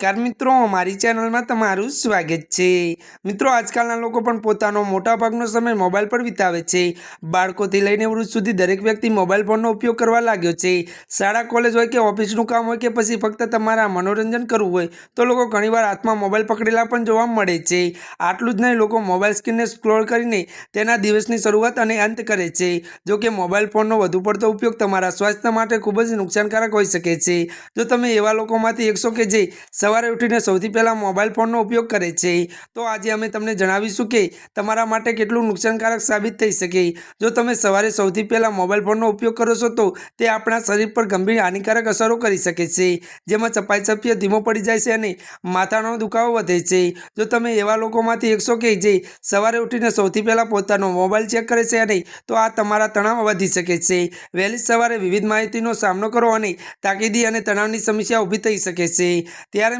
નમસ્કાર મિત્રો, મારી ચેનલમાં તમારું સ્વાગત છે. મિત્રો, આજકાલના લોકો પણ પોતાનો મોટાભાગનો સમય મોબાઈલ પર વિતાવે છે. બાળકોથી લઈને વૃદ્ધ સુધી દરેક વ્યક્તિ મોબાઈલ ફોનનો ઉપયોગ કરવા લાગ્યો છે. શાળા, કોલેજ હોય કે ઓફિસનું કામ હોય કે પછી ફક્ત તમારા મનોરંજન કરવું હોય, તો લોકો ઘણીવાર હાથમાં મોબાઈલ પકડેલા પણ જોવા મળે છે. આટલું જ નહીં, લોકો મોબાઈલ સ્ક્રીનને સ્ક્રોલ કરીને તેના દિવસની શરૂઆત અને અંત કરે છે. જો કે મોબાઈલ ફોનનો વધુ પડતો ઉપયોગ તમારા સ્વાસ્થ્ય માટે ખૂબ જ નુકસાનકારક હોઈ શકે છે. જો તમે એવા લોકોમાંથી એકસો કે જે સવારે ઉઠીને સૌથી પહેલાં મોબાઈલ ફોનનો ઉપયોગ કરે છે. તો આજે અમે તમને જણાવીશું કે તમારા માટે કેટલું નુકસાનકારક સાબિત થઈ શકે. જો તમે સવારે સૌથી પહેલાં મોબાઈલ ફોનનો ઉપયોગ કરો છો, તો તે આપણા શરીર પર ગંભીર હાનિકારક અસરો કરી શકે છે. જેમાં ચપાઈ ચપીએ ધીમો પડી જાય છે અને માથાનો દુખાવો વધે છે. જો તમે એવા લોકોમાંથી એકસો કે જે સવારે ઉઠીને સૌથી પહેલાં પોતાનો મોબાઈલ ચેક કરે છે અને તો આ તમારા તણાવ વધી શકે છે. વહેલી સવારે વિવિધ માહિતીનો સામનો કરો અને તાકીદી અને તણાવની સમસ્યા ઊભી થઈ શકે છે. ત્યારે